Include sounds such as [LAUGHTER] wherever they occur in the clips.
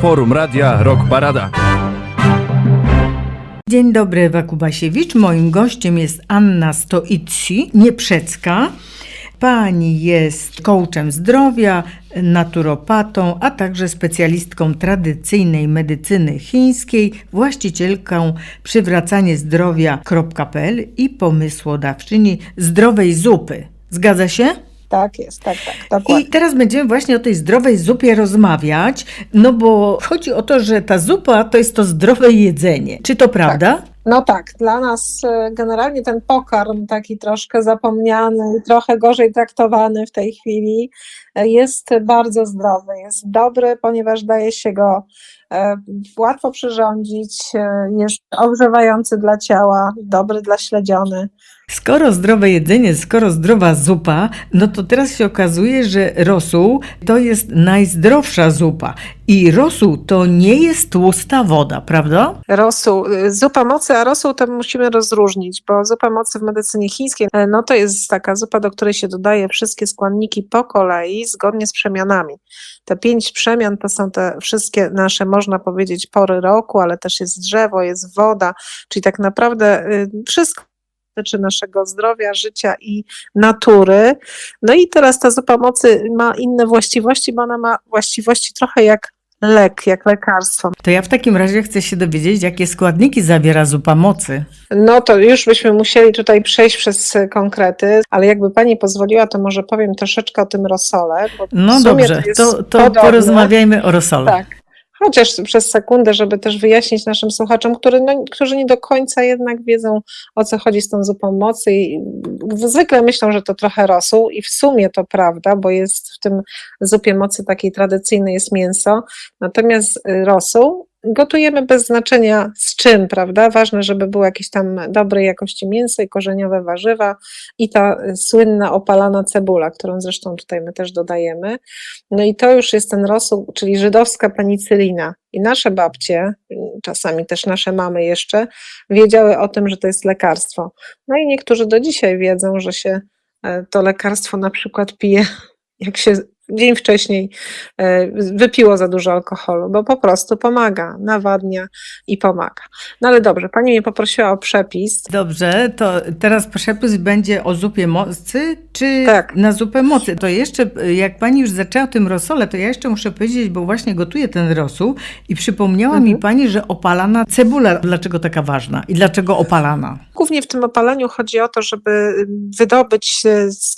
Forum Radia Rock Parada. Dzień dobry, Ewa Kubasiewicz. Moim gościem jest Anna Stoici, Nieprzecka. Pani jest coachem zdrowia, naturopatą, a także specjalistką tradycyjnej medycyny chińskiej, właścicielką przywracaniezdrowia.pl i pomysłodawczyni zdrowej zupy. Zgadza się? Tak jest, tak, tak, dokładnie. I teraz będziemy właśnie o tej zdrowej zupie rozmawiać, no bo chodzi o to, że ta zupa to jest to zdrowe jedzenie. Czy to prawda? No tak, dla nas e, generalnie ten pokarm taki troszkę zapomniany trochę gorzej traktowany w tej chwili e, jest bardzo zdrowy, jest dobry, ponieważ daje się go e, łatwo przyrządzić, jest ogrzewający dla ciała, dobry dla śledziony. Skoro zdrowe jedzenie, skoro zdrowa zupa, no to teraz się okazuje, że rosół to jest najzdrowsza zupa. I rosół to nie jest tłusta woda, prawda? Rosół, y, zupa mocy, a rosół to musimy rozróżnić, bo zupa mocy w medycynie chińskiej, e, no to jest taka zupa, do której się dodaje wszystkie składniki po kolei, zgodnie z przemianami. Te pięć przemian to są te wszystkie nasze, można powiedzieć, pory roku, ale też jest drzewo, jest woda, czyli tak naprawdę y, wszystko dotyczy naszego zdrowia, życia i natury. No i teraz ta zupa mocy ma inne właściwości, bo ona ma właściwości trochę jak lek, jak lekarstwo. To ja w takim razie chcę się dowiedzieć, jakie składniki zawiera zupa mocy. No to już byśmy musieli tutaj przejść przez konkrety, ale jakby pani pozwoliła, to może powiem troszeczkę o tym rosole. No dobrze, to, to podobne. porozmawiajmy o rosole. Tak. Chociaż przez sekundę, żeby też wyjaśnić naszym słuchaczom, który, no, którzy nie do końca jednak wiedzą, o co chodzi z tą zupą mocy i zwykle myślą, że to trochę rosół i w sumie to prawda, bo jest w tym zupie mocy takiej tradycyjnej jest mięso, natomiast y, rosół gotujemy bez znaczenia z czym, prawda? Ważne, żeby było jakieś tam dobrej jakości mięso i korzeniowe warzywa i ta słynna opalana cebula, którą zresztą tutaj my też dodajemy. No i to już jest ten rosół, czyli żydowska penicylina. I nasze babcie, czasami też nasze mamy jeszcze, wiedziały o tym, że to jest lekarstwo. No i niektórzy do dzisiaj wiedzą, że się e, to lekarstwo na przykład pije, [LAUGHS] jak się dzień wcześniej e, wypiło za dużo alkoholu, bo po prostu pomaga, nawadnia i pomaga. No ale dobrze, pani mnie poprosiła o przepis. Dobrze, to teraz przepis będzie o zupie mocy, czy Tak. na zupę mocy? To jeszcze, jak pani już zaczęła o tym rosole, to ja jeszcze muszę powiedzieć, bo właśnie gotuję ten rosół i przypomniała mi Mhm. pani, że opalana cebula, dlaczego taka ważna i dlaczego opalana? Głównie w tym opalaniu chodzi o to, żeby wydobyć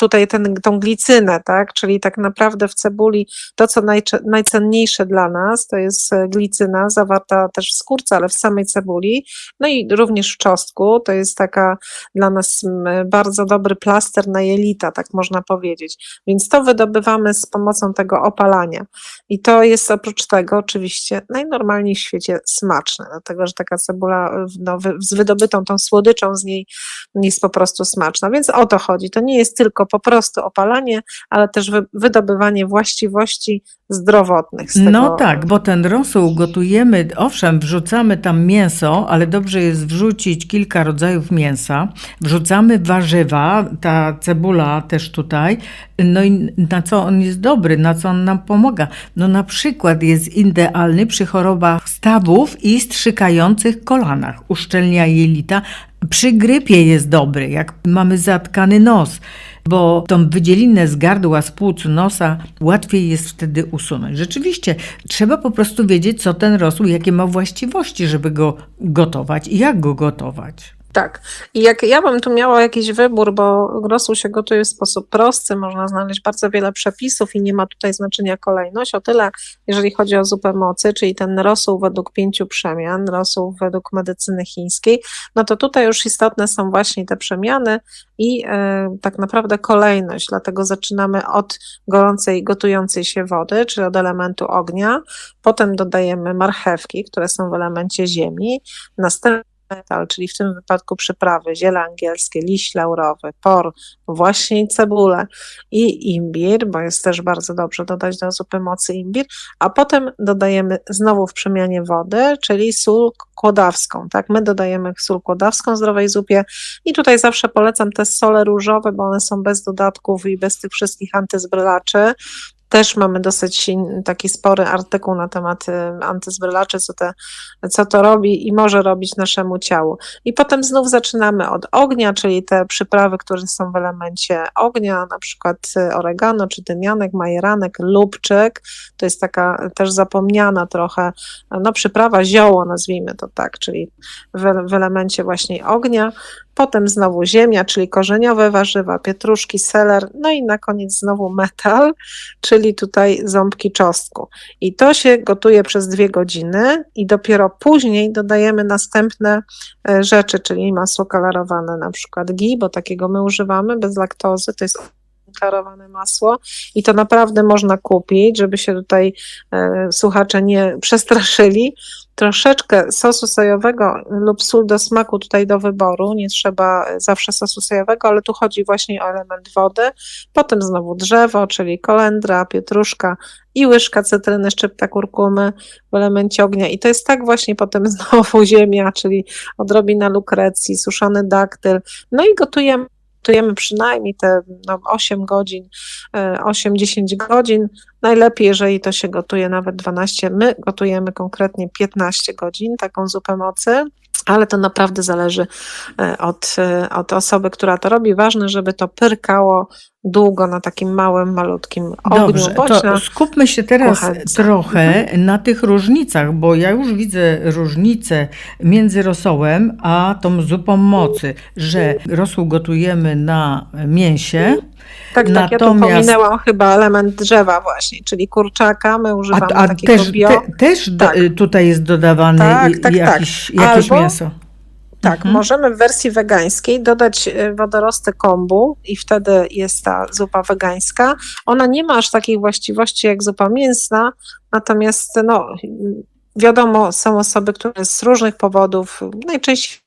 tutaj ten, tą glicynę, tak? Czyli tak naprawdę w cebuli to, co najcenniejsze dla nas, to jest e, glicyna zawarta też w skórce, ale w samej cebuli, no i również w czosnku. To jest taka dla nas bardzo dobry plaster na jelita, tak można powiedzieć. Więc to wydobywamy z pomocą tego opalania. I to jest oprócz tego oczywiście najnormalniej w świecie smaczne, dlatego że taka cebula no, wy- z wydobytą tą słodyczą z niej jest po prostu smaczna. Więc o to chodzi. To nie jest tylko po prostu opalanie, ale też wy, wydobywanie właściwości zdrowotnych. No tak, bo ten rosół gotujemy, owszem, wrzucamy tam mięso, ale dobrze jest wrzucić kilka rodzajów mięsa. Wrzucamy warzywa, ta cebula też tutaj. No i na co on jest dobry, na co on nam pomaga? No na przykład jest idealny przy chorobach stawów i strzykających kolanach. Uszczelnia jelita. Przy grypie jest dobry, jak mamy zatkany nos bo tą wydzielinę z gardła, z płuc, nosa łatwiej jest wtedy usunąć. Rzeczywiście, trzeba po prostu wiedzieć, co ten rosół, jakie ma właściwości, żeby go gotować i jak go gotować. Tak. I jak ja bym tu miała jakiś wybór, bo rosół się gotuje w sposób prosty, można znaleźć bardzo wiele przepisów i nie ma tutaj znaczenia kolejność. O tyle, jeżeli chodzi o zupę mocy, czyli ten rosół według pięciu przemian, rosół według medycyny chińskiej, no to tutaj już istotne są właśnie te przemiany i e, tak naprawdę kolejność. Dlatego zaczynamy od gorącej, gotującej się wody, czyli od elementu ognia. Potem dodajemy marchewki, które są w elemencie ziemi. Następnie metal, czyli w tym wypadku przyprawy, ziele angielskie, liść laurowy, por, właśnie cebulę i imbir, bo jest też bardzo dobrze dodać do zupy mocy imbir, a potem dodajemy znowu w przemianie wody, czyli sól kłodawską, tak, my dodajemy sól kłodawską w zdrowej zupie i tutaj zawsze polecam te sole różowe, bo one są bez dodatków i bez tych wszystkich antyzbrylaczy, Też mamy dosyć taki spory artykuł na temat y, antyzbrylaczy, co, te, co to robi i może robić naszemu ciału. I potem znów zaczynamy od ognia, czyli te przyprawy, które są w elemencie ognia, na przykład y, oregano, czy tymianek, majeranek, lubczyk. To jest taka też zapomniana trochę, no przyprawa zioło, nazwijmy to tak, czyli w, w elemencie właśnie ognia. Potem znowu ziemia, czyli korzeniowe warzywa, pietruszki, seler, no i na koniec znowu metal, czyli tutaj ząbki czosnku. I to się gotuje przez dwie godziny i dopiero później dodajemy następne e, rzeczy, czyli masło klarowane, na przykład ghee, bo takiego my używamy bez laktozy, to jest klarowane masło i to naprawdę można kupić, żeby się tutaj e, słuchacze nie przestraszyli. Troszeczkę sosu sojowego lub sól do smaku tutaj do wyboru, nie trzeba zawsze sosu sojowego, ale tu chodzi właśnie o element wody. Potem znowu drzewo, czyli kolendra, pietruszka i łyżka cytryny, szczypta kurkumy w elemencie ognia. I to jest tak właśnie potem [LAUGHS] znowu ziemia, czyli odrobina lukrecji, suszony daktyl. No i gotujemy gotujemy przynajmniej te no, 8 godzin, e, 8-10 godzin. Najlepiej, jeżeli to się gotuje nawet 12. My gotujemy konkretnie 15 godzin taką zupę mocy. Ale to naprawdę zależy e, od, e, od osoby, która to robi. Ważne, żeby to pyrkało długo na takim małym, malutkim ogniu. Dobrze, bądź to na skupmy się teraz kuchence. trochę na tych różnicach, bo ja już widzę różnicę między rosołem a tą zupą mocy, że rosół gotujemy na mięsie, Tak, tak, ja tu Natomiast- pominęłam chyba element drzewa właśnie, czyli kurczaka, my a, używamy a takiego też, bio. te, też Tak. tutaj jest dodawane Tak, i- tak, jakiś, tak. jakieś Albo- mięso. Tak, Mhm. możemy w wersji wegańskiej dodać e, wodorosty kombu i wtedy jest ta zupa wegańska. Ona nie ma aż takich właściwości jak zupa mięsna, natomiast no, wiadomo, są osoby, które z różnych powodów, najczęściej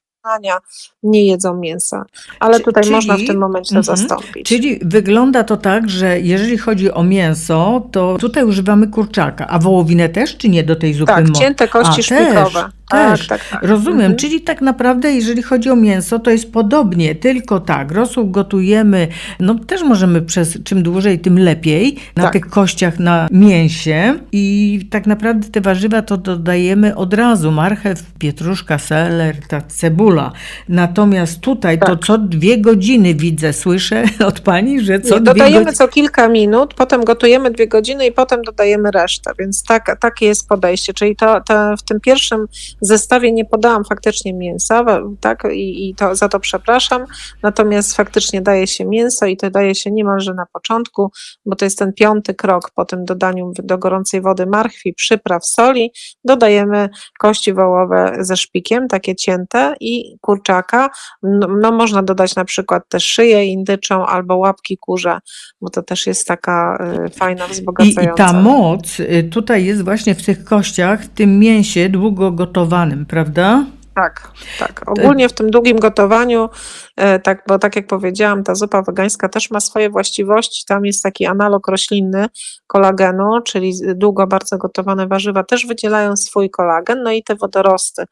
nie jedzą mięsa, ale tutaj czyli- można w tym momencie to Mhm. zastąpić. Czyli wygląda to tak, że jeżeli chodzi o mięso, to tutaj używamy kurczaka, a wołowinę też, czy nie do tej zupy tak, cięte kości A, szpikowe. Tak, też. tak, tak. Rozumiem, Mhm. czyli tak naprawdę jeżeli chodzi o mięso, to jest podobnie, tylko tak, rosół gotujemy, no też możemy przez czym dłużej, tym lepiej, na Tak. tych kościach na mięsie i tak naprawdę te warzywa to dodajemy od razu, marchew, pietruszka, seler, ta cebula. Natomiast tutaj to Tak. co dwie godziny widzę, słyszę [LAUGHS] od pani, że co Nie, dwie dodajemy co kilka minut, potem gotujemy dwie godziny i potem dodajemy resztę, więc tak, takie jest podejście. Czyli to, to w tym pierwszym zestawie nie podałam faktycznie mięsa, tak, i, i to, za to przepraszam, natomiast faktycznie daje się mięso i to daje się niemalże na początku, bo to jest ten piąty krok po tym dodaniu do gorącej wody marchwi, przypraw, soli, dodajemy kości wołowe ze szpikiem, takie cięte i kurczaka, no, no można dodać na przykład też szyję indyczą albo łapki kurze, bo to też jest taka y, fajna, I, I wzbogacająca. ta moc y, tutaj jest właśnie w tych kościach, w tym mięsie długo gotowanym, prawda? Tak, tak. Ogólnie w tym długim gotowaniu, e, tak, bo tak jak powiedziałam, ta zupa wegańska też ma swoje właściwości. Tam jest taki analog roślinny kolagenu, czyli długo bardzo gotowane warzywa też wydzielają swój kolagen, no i te wodorosty.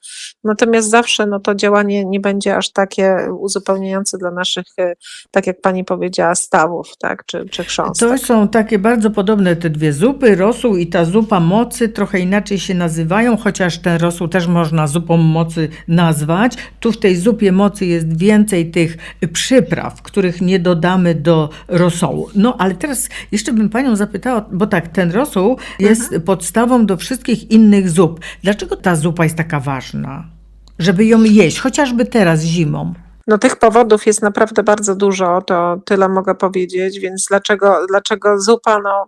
Natomiast zawsze no, to działanie nie będzie aż takie uzupełniające dla naszych, e, tak jak pani powiedziała, stawów, tak, czy, czy chrząstek. To są takie bardzo podobne te dwie zupy, rosół i ta zupa mocy, trochę inaczej się nazywają, chociaż ten rosół też można zupą mocy nazwać. Tu w tej zupie mocy jest więcej tych przypraw, których nie dodamy do rosołu. No ale teraz jeszcze bym panią zapytała, bo tak, ten rosół jest podstawą do wszystkich innych zup. Dlaczego ta zupa jest taka ważna? Żeby ją jeść, chociażby teraz zimą. No tych powodów jest naprawdę bardzo dużo, to tyle mogę powiedzieć, więc dlaczego, dlaczego zupa no,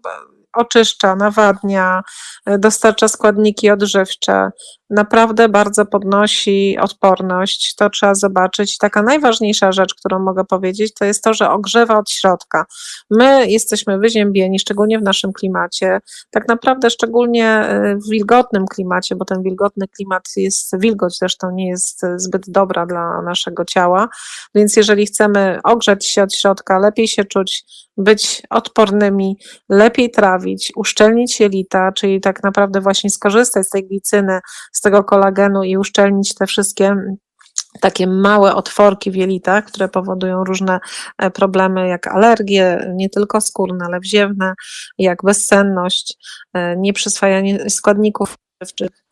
oczyszcza, nawadnia, y, dostarcza składniki odżywcze, naprawdę bardzo podnosi odporność, to trzeba zobaczyć. Taka najważniejsza rzecz, którą mogę powiedzieć, to jest to, że ogrzewa od środka. My jesteśmy wyziębieni, szczególnie w naszym klimacie, tak naprawdę szczególnie y, w wilgotnym klimacie, bo ten wilgotny klimat jest, wilgoć zresztą nie jest y, zbyt dobra dla naszego ciała, więc jeżeli chcemy ogrzać się od środka, lepiej się czuć, być odpornymi, lepiej trawić, uszczelnić jelita, czyli tak naprawdę właśnie skorzystać z tej glicyny, z tego kolagenu i uszczelnić te wszystkie takie małe otworki w jelitach, które powodują różne e, problemy, jak alergie, nie tylko skórne, ale wziewne, jak bezsenność, e, nieprzyswajanie składników odżywczych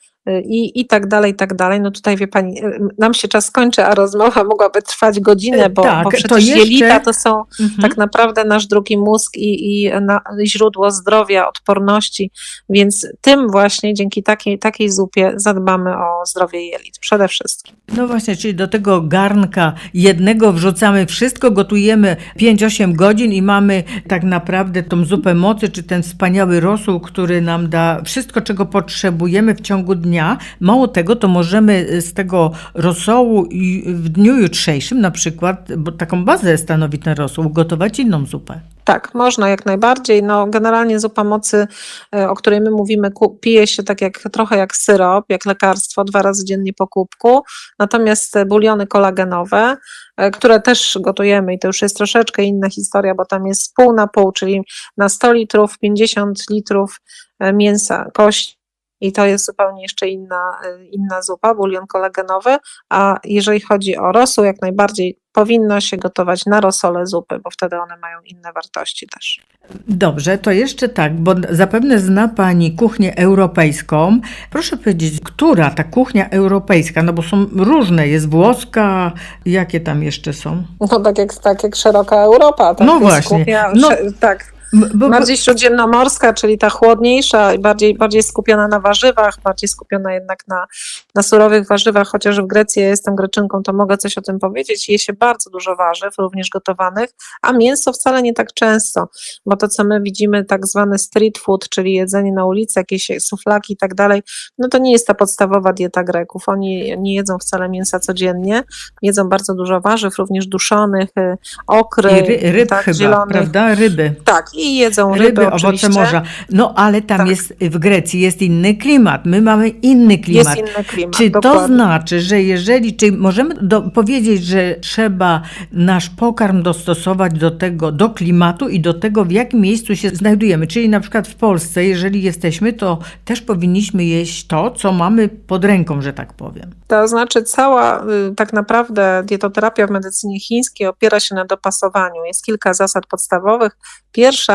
i, i tak dalej, i tak dalej. No tutaj wie pani, e, nam się czas kończy, a rozmowa mogłaby trwać godzinę, bo, tak, bo to przecież jeszcze- jelita to są Mhm. tak naprawdę nasz drugi mózg i, i na, źródło zdrowia, odporności, więc tym właśnie dzięki takiej, takiej zupie zadbamy o zdrowie jelit przede wszystkim. No właśnie, czyli do tego garnka jednego wrzucamy wszystko, gotujemy 5-8 godzin i mamy tak naprawdę tą zupę mocy, czy ten wspaniały rosół, który nam da wszystko, czego potrzebujemy w ciągu dnia. Mało tego, to możemy z tego rosołu w dniu jutrzejszym na przykład, bo taką bazę stanowi ten rosół, gotować inną zupę. Tak, można jak najbardziej. No, generalnie zupa mocy, e, o której my mówimy, pije się tak jak trochę jak syrop, jak lekarstwo, dwa razy dziennie po kubku. Natomiast te buliony kolagenowe, e, które też gotujemy i to już jest troszeczkę inna historia, bo tam jest pół na pół, czyli na 100 litrów 50 litrów e, mięsa, kości. I to jest zupełnie jeszcze inna, e, inna zupa, bulion kolagenowy. A jeżeli chodzi o rosół, jak najbardziej powinno się gotować na rosole zupy, bo wtedy one mają inne wartości też. Dobrze, to jeszcze tak, bo zapewne zna Pani kuchnię europejską. Proszę powiedzieć, która ta kuchnia europejska, no bo są różne, jest włoska, jakie tam jeszcze są? No tak jak, tak jak szeroka Europa. Tak No właśnie. Kuchnia, No, tak, Bo, bardziej śródziemnomorska, czyli ta chłodniejsza, bardziej, bardziej skupiona na warzywach, bardziej skupiona jednak na, na surowych warzywach, chociaż w Grecji ja jestem greczynką, to mogę coś o tym powiedzieć. Je się bardzo dużo warzyw, również gotowanych, a mięso wcale nie tak często, bo to, co my widzimy, tak zwany street food, czyli jedzenie na ulicy, jakieś suflaki i tak dalej, no to nie jest ta podstawowa dieta Greków. Oni nie jedzą wcale mięsa codziennie, jedzą bardzo dużo warzyw, również duszonych, y, okry, i ry, ryb tak, chyba, zielonych. prawda? Ryby. Tak, i jedzą ryby, Ryby, owoce morza. No ale tam Tak. jest, w Grecji jest inny klimat, my mamy inny klimat. Jest inny klimat. Czy to dokładnie. znaczy, że jeżeli, czy możemy do, powiedzieć, że trzeba nasz pokarm dostosować do tego, do klimatu i do tego, w jakim miejscu się znajdujemy? Czyli na przykład w Polsce, jeżeli jesteśmy, to też powinniśmy jeść to, co mamy pod ręką, że tak powiem. To znaczy cała y, tak naprawdę dietoterapia w medycynie chińskiej opiera się na dopasowaniu. Jest kilka zasad podstawowych. Pierwsza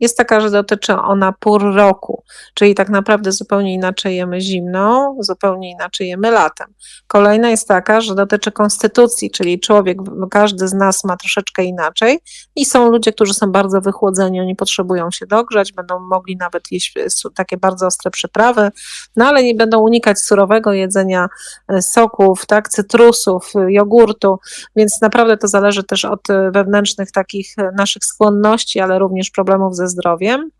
jest taka, że dotyczy ona pór roku, czyli tak naprawdę zupełnie inaczej jemy zimną, zupełnie inaczej jemy latem. Kolejna jest taka, że dotyczy konstytucji, czyli człowiek, każdy z nas ma troszeczkę inaczej i są ludzie, którzy są bardzo wychłodzeni, oni potrzebują się dogrzać, będą mogli nawet jeść su- takie bardzo ostre przyprawy, no ale nie będą unikać surowego jedzenia e, soków, tak, cytrusów, y, jogurtu, więc naprawdę to zależy też od wewnętrznych takich naszych skłonności, ale również problemów ze zdrowiem.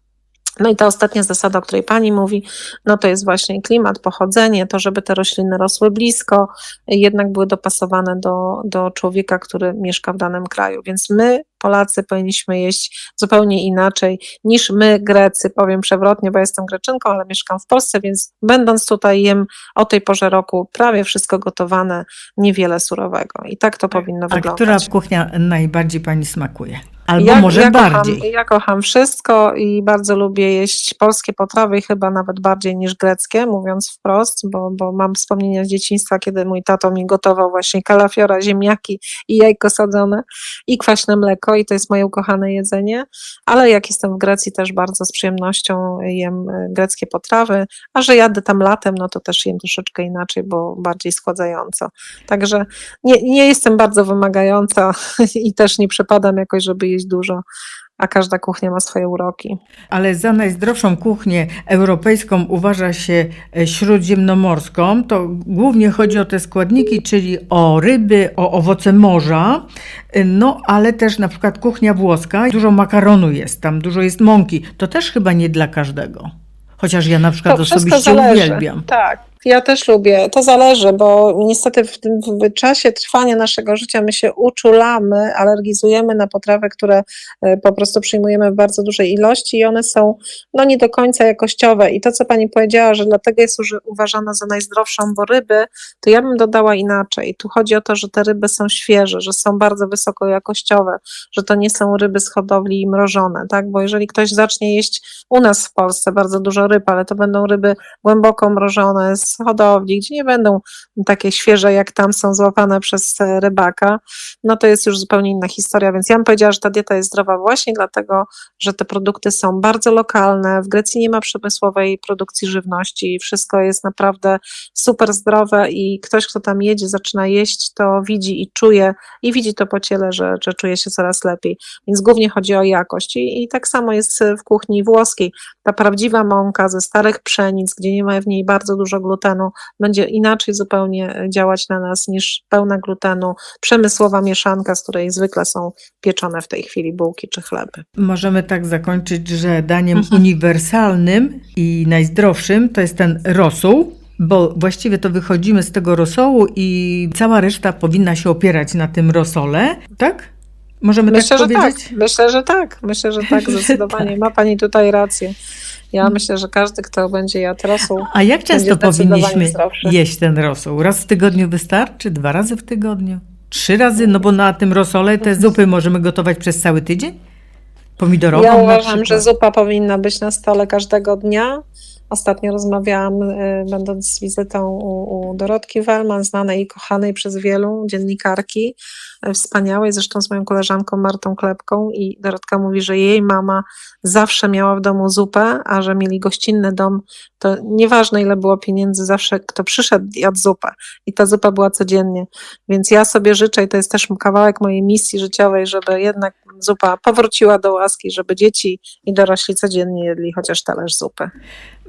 No i ta ostatnia zasada, o której pani mówi, no to jest właśnie klimat, pochodzenie, to żeby te rośliny rosły blisko, jednak były dopasowane do, do człowieka, który mieszka w danym kraju. Więc my, Polacy, powinniśmy jeść zupełnie inaczej niż my, Grecy, powiem przewrotnie, bo jestem Greczynką, ale mieszkam w Polsce, więc będąc tutaj jem o tej porze roku prawie wszystko gotowane, niewiele surowego. I tak to powinno A która wyglądać. kuchnia najbardziej Pani smakuje? Albo Ja- może ja bardziej. Kocham, ja kocham wszystko i bardzo lubię jeść polskie potrawy chyba nawet bardziej niż greckie, mówiąc wprost, bo, bo mam wspomnienia z dzieciństwa, kiedy mój tato mi gotował właśnie kalafiora, ziemniaki i jajko sadzone i kwaśne mleko i to jest moje ukochane jedzenie, ale jak jestem w Grecji też bardzo z przyjemnością jem e, greckie potrawy, a że jadę tam latem, no to też jem troszeczkę inaczej, bo bardziej schładzająco. Także nie, nie jestem bardzo wymagająca [LAUGHS] i też nie przepadam jakoś, żeby jeść dużo, a każda kuchnia ma swoje uroki. Ale za najzdrowszą kuchnię europejską uważa się e, śródziemnomorską. To głównie chodzi o te składniki, czyli o ryby, o owoce morza. E, No, ale też na przykład kuchnia włoska. Dużo makaronu jest tam, dużo jest mąki. To też chyba nie dla każdego. Chociaż ja na przykład To osobiście uwielbiam. Tak, ja też lubię. To zależy, bo niestety w tym w czasie trwania naszego życia my się uczulamy, alergizujemy na potrawy, które e, po prostu przyjmujemy w bardzo dużej ilości i one są no nie do końca jakościowe. I to, co Pani powiedziała, że dlatego jest uważana za najzdrowszą, bo ryby, to ja bym dodała inaczej. Tu chodzi o to, że te ryby są świeże, że są bardzo wysoko jakościowe, że to nie są ryby z hodowli i mrożone, tak? Bo jeżeli ktoś zacznie jeść u nas w Polsce bardzo dużo ryb, ale to będą ryby głęboko mrożone z hodowli, gdzie nie będą takie świeże, jak tam są złapane przez e, rybaka, no to jest już zupełnie inna historia. Więc ja bym powiedziała, że ta dieta jest zdrowa właśnie dlatego, że te produkty są bardzo lokalne. W Grecji nie ma przemysłowej produkcji żywności, wszystko jest naprawdę super zdrowe i ktoś, kto tam jedzie, zaczyna jeść, to widzi i czuje i widzi to po ciele, że, że czuje się coraz lepiej. Więc głównie chodzi o jakość. I, I tak samo jest w kuchni włoskiej. Ta prawdziwa mąka ze starych pszenic, gdzie nie ma w niej bardzo dużo glutenu, będzie inaczej zupełnie działać na nas niż pełna glutenu, przemysłowa mieszanka, z której zwykle są pieczone w tej chwili bułki czy chleby. Możemy tak zakończyć, że daniem Mhm. uniwersalnym i najzdrowszym to jest ten rosół, bo właściwie to wychodzimy z tego rosołu i cała reszta powinna się opierać na tym rosole, tak? Możemy Myślę, tak powiedzieć? tak. Myślę, że tak. Myślę, że tak, [LAUGHS] zdecydowanie. tak. Ma Pani tutaj rację. Ja myślę, że każdy, kto będzie jadł rosół, A jak często powinniśmy zdrowszy. jeść ten rosół? Raz w tygodniu wystarczy? Dwa razy w tygodniu? Trzy razy? No bo na tym rosole te zupy możemy gotować przez cały tydzień? Pomidorową Ja uważam, że zupa powinna być na stole każdego dnia. Ostatnio rozmawiałam, y, będąc z wizytą u, u Dorotki Wellman, znanej i kochanej przez wielu, dziennikarki, wspaniałej, zresztą z moją koleżanką Martą Klepką i Dorotka mówi, że jej mama zawsze miała w domu zupę, a że mieli gościnny dom, to nieważne ile było pieniędzy, zawsze kto przyszedł jadł zupę i ta zupa była codziennie. Więc ja sobie życzę i to jest też kawałek mojej misji życiowej, żeby jednak zupa powróciła do łaski, żeby dzieci i dorośli codziennie jedli chociaż talerz zupy.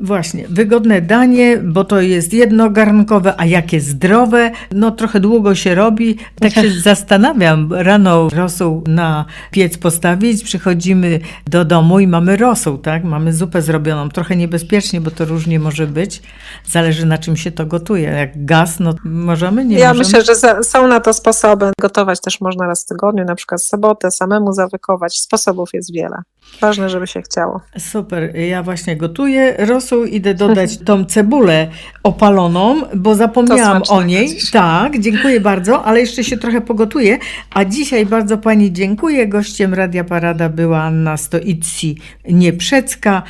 Właśnie, wygodne danie, bo to jest jednogarnkowe, a jakie zdrowe, no trochę długo się robi. Tak się [LAUGHS] zastanawiam, rano rosół na piec postawić, przychodzimy do domu i mamy rosół, tak? Mamy zupę zrobioną, trochę niebezpiecznie, bo to różnie może być. Zależy na czym się to gotuje. Jak gaz, no możemy, nie ja możemy? myślę, że są na to sposoby. Gotować też można raz w tygodniu, na przykład w sobotę, samemu zawykować. Sposobów jest wiele. Ważne, żeby się chciało. Super, ja właśnie gotuję rosół, idę dodać [LAUGHS] tą cebulę opaloną, bo zapomniałam o niej. smacznego. Tak, dziękuję bardzo, ale jeszcze się trochę pogotuję. A dzisiaj bardzo Pani dziękuję. Gościem Radia Parada była Anna Stoici Nieprzecka,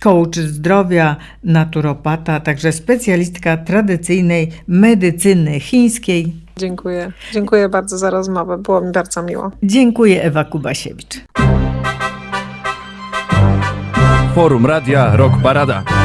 coach zdrowia, naturopata, także specjalistka tradycyjnej medycyny chińskiej. Dziękuję. Dziękuję bardzo za rozmowę. Było mi bardzo miło. Dziękuję Ewa Kubasiewicz. Forum Radia Rock Parada.